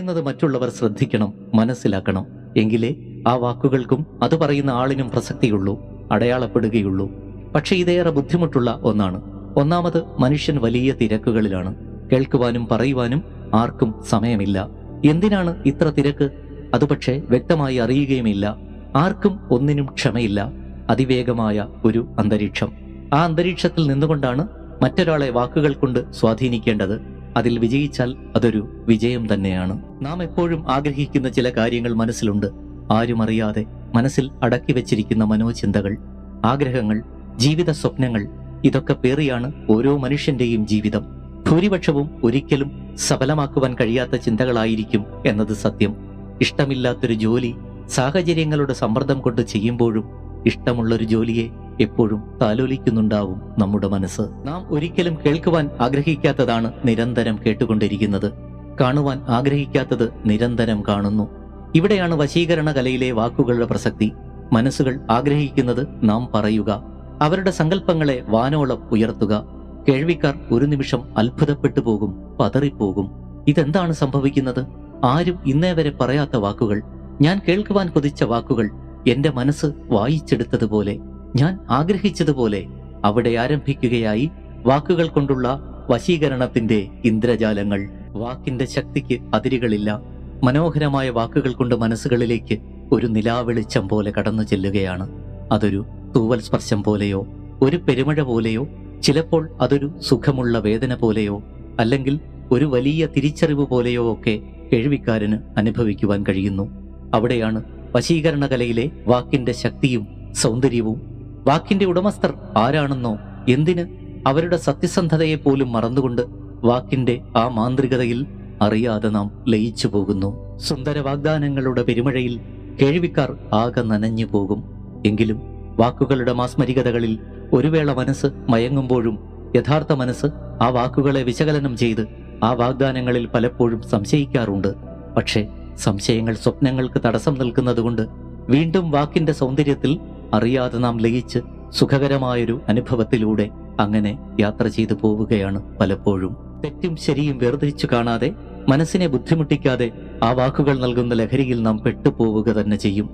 പറയുന്നത് മറ്റുള്ളവർ ശ്രദ്ധിക്കണം മനസ്സിലാക്കണം. എങ്കിലേ ആ വാക്കുകൾക്കും അത് പറയുന്ന ആളിനും പ്രസക്തിയുള്ളൂ അടയാളപ്പെടുകയുള്ളൂ. പക്ഷേ ഇതേറെ ബുദ്ധിമുട്ടുള്ള ഒന്നാണ്. ഒന്നാമത് മനുഷ്യൻ വലിയ തിരക്കുകളിലാണ്. കേൾക്കുവാനും പറയുവാനും ആർക്കും സമയമില്ല. എന്തിനാണ് ഇത്ര തിരക്ക്? അത് പക്ഷേ വ്യക്തമായി അറിയുകയുമില്ല. ആർക്കും ഒന്നിനും ക്ഷമയില്ല. അതിവേഗമായ ഒരു അന്തരീക്ഷം. ആ അന്തരീക്ഷത്തിൽ നിന്നുകൊണ്ടാണ് മറ്റൊരാളെ വാക്കുകൾ കൊണ്ട് സ്വാധീനിക്കേണ്ടത്. അതിൽ വിജയിച്ചാൽ അതൊരു വിജയം തന്നെയാണ്. നാം എപ്പോഴും ആഗ്രഹിക്കുന്ന ചില കാര്യങ്ങൾ മനസ്സിലുണ്ട്. ആരും അറിയാതെ മനസ്സിൽ അടക്കി വെച്ചിരിക്കുന്ന മനോചിന്തകൾ ആഗ്രഹങ്ങൾ ജീവിത സ്വപ്നങ്ങൾ ഇതൊക്കെ പേറിയാണ് ഓരോ മനുഷ്യന്റെയും ജീവിതം. ഭൂരിപക്ഷവും ഒരിക്കലും സഫലമാക്കുവാൻ കഴിയാത്ത ചിന്തകളായിരിക്കും എന്നത് സത്യം. ഇഷ്ടമില്ലാത്തൊരു ജോലി സാഹചര്യങ്ങളുടെ സമ്മർദ്ദം കൊണ്ട് ചെയ്യുമ്പോഴും ഇഷ്ടമുള്ളൊരു ജോലിയെ എപ്പോഴും താലോലിക്കുന്നുണ്ടാവും നമ്മുടെ മനസ്സ്. നാം ഒരിക്കലും കേൾക്കുവാൻ ആഗ്രഹിക്കാത്തതാണ് നിരന്തരം കേട്ടുകൊണ്ടിരിക്കുന്നത്. കാണുവാൻ ആഗ്രഹിക്കാത്തത് നിരന്തരം കാണുന്നു. ഇവിടെയാണ് വശീകരണ കലയിലെ വാക്കുകളുടെ പ്രസക്തി. മനസ്സുകൾ ആഗ്രഹിക്കുന്നത് നാം പറയുക. അവരുടെ സങ്കല്പങ്ങളെ വാനോളം ഉയർത്തുക. കേൾവിക്കാർ ഒരു നിമിഷം അത്ഭുതപ്പെട്ടു പോകും പതറിപ്പോകും. ഇതെന്താണ് സംഭവിക്കുന്നത്? ആരും ഇന്നേ വരെ പറയാത്ത വാക്കുകൾ. ഞാൻ കേൾക്കുവാൻ കൊതിച്ച വാക്കുകൾ. എന്റെ മനസ്സ് വായിച്ചെടുത്തതുപോലെ. ഞാൻ ആഗ്രഹിച്ചതുപോലെ അവിടെ ആരംഭിക്കുകയായി വാക്കുകൾ കൊണ്ടുള്ള വശീകരണത്തിന്റെ ഇന്ദ്രജാലങ്ങൾ. വാക്കിന്റെ ശക്തിക്ക് അതിരുകളില്ല. മനോഹരമായ വാക്കുകൾ കൊണ്ട് മനസ്സുകളിലേക്ക് ഒരു നിലാവെളിച്ചം പോലെ കടന്നു ചെല്ലുകയാണ്. അതൊരു തൂവൽ സ്പർശം പോലെയോ ഒരു പെരുമഴ പോലെയോ ചിലപ്പോൾ അതൊരു സുഖമുള്ള വേദന പോലെയോ അല്ലെങ്കിൽ ഒരു വലിയ തിരിച്ചറിവ് പോലെയോ ഒക്കെ കേൾവിക്കാരന് അനുഭവിക്കുവാൻ കഴിയുന്നു. അവിടെയാണ് വശീകരണ കലയിലെ വാക്കിന്റെ ശക്തിയും സൗന്ദര്യവും വാക്കിന്റെ ഉടമസ്ഥർ ആരാണെന്നോ എന്തിന് അവരുടെ സത്യസന്ധതയെ പോലും മറന്നുകൊണ്ട് വാക്കിന്റെ ആ മാന്ത്രികതയിൽ അറിയാതെ നാം ലയിച്ചു പോകുന്നു. സുന്ദര വാഗ്ദാനങ്ങളുടെ പെരുമഴയിൽ കേൾവിക്കാർ ആകെ നനഞ്ഞു പോകും. എങ്കിലും വാക്കുകളുടെ മാസ്മരികതകളിൽ ഒരു വേള മനസ്സ് മയങ്ങുമ്പോഴും യഥാർത്ഥ മനസ്സ് ആ വാക്കുകളെ വിശകലനം ചെയ്ത് ആ വാഗ്ദാനങ്ങളിൽ പലപ്പോഴും സംശയിക്കാറുണ്ട്. പക്ഷേ സംശയങ്ങൾ സ്വപ്നങ്ങൾക്ക് തടസ്സം നിൽക്കുന്നതുകൊണ്ട് വീണ്ടും വാക്കിന്റെ സൗന്ദര്യത്തിൽ അറിയാതെ നാം ലയിച്ച് സുഖകരമായൊരു അനുഭവത്തിലൂടെ അങ്ങനെ യാത്ര ചെയ്തു പോവുകയാണ് പലപ്പോഴും. തെറ്റും ശരിയും വേർതിരിച്ചു കാണാതെ മനസ്സിനെ ബുദ്ധിമുട്ടിക്കാതെ ആ വാക്കുകൾ നൽകുന്ന ലഹരിയിൽ നാം പെട്ടുപോവുക തന്നെ ചെയ്യും.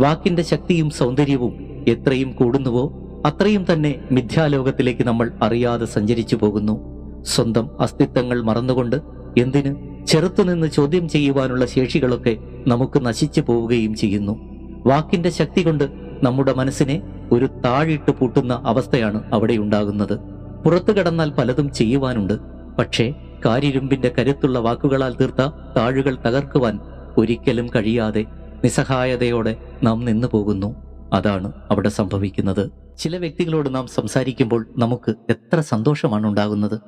വാക്കിന്റെ ശക്തിയും സൗന്ദര്യവും എത്രയും കൂടുന്നുവോ അത്രയും തന്നെ മിഥ്യാലോകത്തിലേക്ക് നമ്മൾ അറിയാതെ സഞ്ചരിച്ചു പോകുന്നു. സ്വന്തം അസ്തിത്വങ്ങൾ മറന്നുകൊണ്ട് എന്തിന് ചെറുത്തുനിന്ന് ചോദ്യം ചെയ്യുവാനുള്ള ശേഷികളൊക്കെ നമുക്ക് നശിച്ചു പോവുകയും ചെയ്യുന്നു. വാക്കിന്റെ ശക്തി കൊണ്ട് നമ്മുടെ മനസ്സിനെ ഒരു താഴിട്ട് പൂട്ടുന്ന അവസ്ഥയാണ് അവിടെ ഉണ്ടാകുന്നത്. പുറത്തു കടന്നാൽ പലതും ചെയ്യുവാനുണ്ട്. പക്ഷേ കാരിരുമ്പിന്റെ കരുത്തുള്ള വാക്കുകളാൽ തീർത്ത താഴുകൾ തകർക്കുവാൻ ഒരിക്കലും കഴിയാതെ നിസ്സഹായതയോടെ നാം നിന്നു പോകുന്നു. അതാണ് അവിടെ സംഭവിക്കുന്നത്. ചില വ്യക്തികളോട് നാം സംസാരിക്കുമ്പോൾ നമുക്ക് എത്ര സന്തോഷമാണ് ഉണ്ടാകുന്നത്.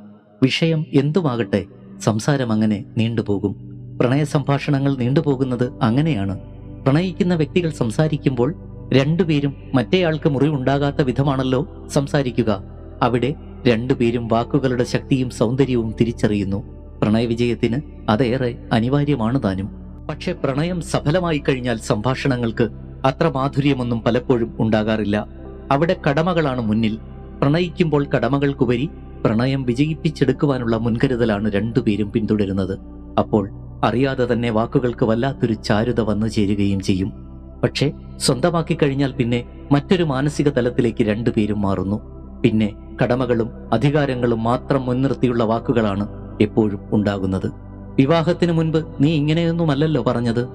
വിഷയം എന്തുമാകട്ടെ സംസാരം അങ്ങനെ നീണ്ടുപോകും. പ്രണയ സംഭാഷണങ്ങൾ നീണ്ടുപോകുന്നത് അങ്ങനെയാണ്. പ്രണയിക്കുന്ന വ്യക്തികൾ സംസാരിക്കുമ്പോൾ രണ്ടുപേരും മറ്റേയാൾക്ക് മുറിവുണ്ടാകാത്ത വിധമാണല്ലോ സംസാരിക്കുക. അവിടെ രണ്ടുപേരും വാക്കുകളുടെ ശക്തിയും സൗന്ദര്യവും തിരിച്ചറിയുന്നു. പ്രണയവിജയത്തിന് അതേറെ അനിവാര്യമാണ് താനും. പക്ഷെ പ്രണയം സഫലമായി കഴിഞ്ഞാൽ സംഭാഷണങ്ങൾക്ക് അത്ര മാധുര്യമൊന്നും പലപ്പോഴും ഉണ്ടാകാറില്ല. അവിടെ കടമകളാണ് മുന്നിൽ. പ്രണയിക്കുമ്പോൾ കടമകൾക്കുപരി പ്രണയം വിജയിപ്പിച്ചെടുക്കുവാനുള്ള മുൻകരുതലാണ് രണ്ടുപേരും പിന്തുടരുന്നത്. അപ്പോൾ അറിയാതെ തന്നെ വാക്കുകൾക്ക് വല്ലാത്തൊരു ചാരുത വന്നു ചേരുകയും ചെയ്യും. പക്ഷേ സ്വന്തമാക്കി കഴിഞ്ഞാൽ പിന്നെ മറ്റൊരു മാനസിക തലത്തിലേക്ക് രണ്ടുപേരും മാറുന്നു. പിന്നെ കടമകളും അധികാരങ്ങളും മാത്രം മുൻനിർത്തിയുള്ള വാക്കുകളാണ് എപ്പോഴും ഉണ്ടാകുന്നത്. വിവാഹത്തിന് മുൻപ് നീ ഇങ്ങനെയൊന്നുമല്ലല്ലോ പറഞ്ഞത്?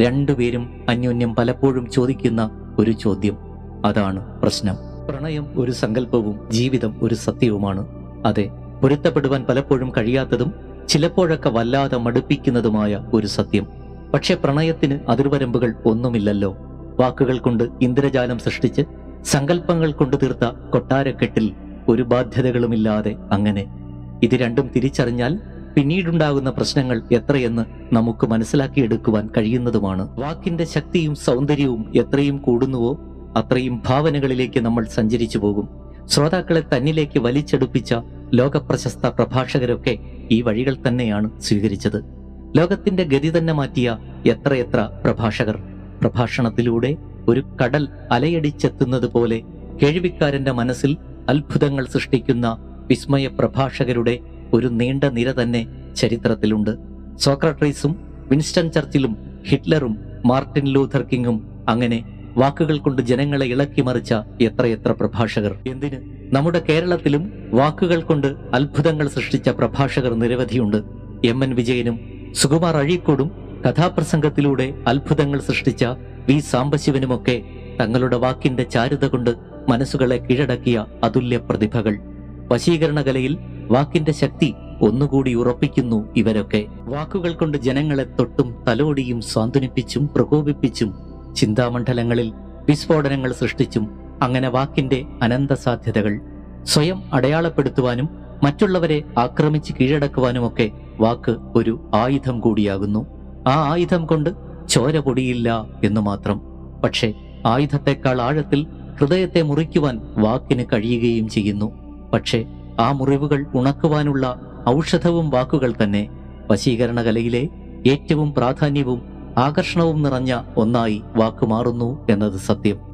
രണ്ടുപേരും അന്യോന്യം പലപ്പോഴും ചോദിക്കുന്ന ഒരു ചോദ്യം. അതാണ് പ്രശ്നം. പ്രണയം ഒരു സങ്കല്പവും ജീവിതം ഒരു സത്യവുമാണ്. അതെ പൊരുത്തപ്പെടുവാൻ പലപ്പോഴും കഴിയാത്തതും ചിലപ്പോഴൊക്കെ വല്ലാതെ മടുപ്പിക്കുന്നതുമായ ഒരു സത്യം. പക്ഷെ പ്രണയത്തിന് അതിർവരമ്പുകൾ ഒന്നുമില്ലല്ലോ. വാക്കുകൾ കൊണ്ട് ഇന്ദ്രജാലം സൃഷ്ടിച്ച് സങ്കല്പങ്ങൾ കൊണ്ട് തീർത്ത കൊട്ടാരക്കെട്ടിൽ ഒരു ബാധ്യതകളുമില്ലാതെ അങ്ങനെ. ഇത് രണ്ടും തിരിച്ചറിഞ്ഞാൽ പിന്നീടുണ്ടാകുന്ന പ്രശ്നങ്ങൾ എത്രയെന്ന് നമുക്ക് മനസ്സിലാക്കിയെടുക്കുവാൻ കഴിയുന്നതുമാണ്. വാക്കിന്റെ ശക്തിയും സൗന്ദര്യവും എത്രയും കൂടുന്നുവോ അത്രയും ഭാവനകളിലേക്ക് നമ്മൾ സഞ്ചരിച്ചു പോകും. ശ്രോതാക്കളെ തന്നിലേക്ക് വലിച്ചെടുപ്പിച്ച ലോകപ്രശസ്ത പ്രഭാഷകരൊക്കെ ഈ വഴികൾ തന്നെയാണ് സ്വീകരിച്ചത്. ലോകത്തിന്റെ ഗതി തന്നെ മാറ്റിയ എത്രയെത്ര പ്രഭാഷകർ. പ്രഭാഷണത്തിലൂടെ ഒരു കടൽ അലയടിച്ചെത്തുന്നത് പോലെ കേൾവിക്കാരന്റെ മനസ്സിൽ അത്ഭുതങ്ങൾ സൃഷ്ടിക്കുന്ന വിസ്മയ പ്രഭാഷകരുടെ ഒരു നീണ്ട നിര തന്നെ ചരിത്രത്തിലുണ്ട്. സോക്രട്ടീസും വിൻസ്റ്റൺ ചർച്ചിലും ഹിറ്റ്ലറും മാർട്ടിൻ ലൂഥർ കിങ്ങും അങ്ങനെ വാക്കുകൾ കൊണ്ട് ജനങ്ങളെ ഇളക്കി മറിച്ച എത്രയെത്ര പ്രഭാഷകർ. എന്തിന്? നമ്മുടെ കേരളത്തിലും വാക്കുകൾ കൊണ്ട് അത്ഭുതങ്ങൾ സൃഷ്ടിച്ച പ്രഭാഷകർ നിരവധിയുണ്ട്. എം. എൻ. വിജയനും സുകുമാർ അഴീക്കോടും കഥാപ്രസംഗത്തിലൂടെ അത്ഭുതങ്ങൾ സൃഷ്ടിച്ച വി സാംബശിവനുമൊക്കെ തങ്ങളുടെ വാക്കിന്റെ ചാരുത കൊണ്ട് മനസ്സുകളെ കീഴടക്കിയ അതുല്യ പ്രതിഭകൾ. വശീകരണ കലയിൽ വാക്കിന്റെ ശക്തി ഒന്നുകൂടി ഉറപ്പിക്കുന്നു ഇവരൊക്കെ. വാക്കുകൾ കൊണ്ട് ജനങ്ങളെ തൊട്ടും തലോടിയും സ്വാന്തനിപ്പിച്ചും പ്രകോപിപ്പിച്ചും ചിന്താമണ്ഡലങ്ങളിൽ വിസ്ഫോടനങ്ങൾ സൃഷ്ടിച്ചും അങ്ങനെ വാക്കിന്റെ അനന്ത സാധ്യതകൾ. സ്വയം അടയാളപ്പെടുത്തുവാനും മറ്റുള്ളവരെ ആക്രമിച്ച് കീഴടക്കുവാനുമൊക്കെ വാക്ക് ഒരു ആയുധം കൂടിയാകുന്നു. ആ ആയുധം കൊണ്ട് ചോര പൊടിയില്ല എന്നു മാത്രം. പക്ഷേ ആയുധത്തെക്കാൾ ആഴത്തിൽ ഹൃദയത്തെ മുറിക്കുവാൻ വാക്കിന് കഴിയുകയും ചെയ്യുന്നു. പക്ഷേ ആ മുറിവുകൾ ഉണക്കുവാനുള്ള ഔഷധവും വാക്കുകൾ തന്നെ വശീകരണ കലയിലെ ഏറ്റവും പ്രാധാന്യവും ആകർഷണവും നിറഞ്ഞ ഒന്നായി വാക്കുമാറുന്നു എന്നത് സത്യം.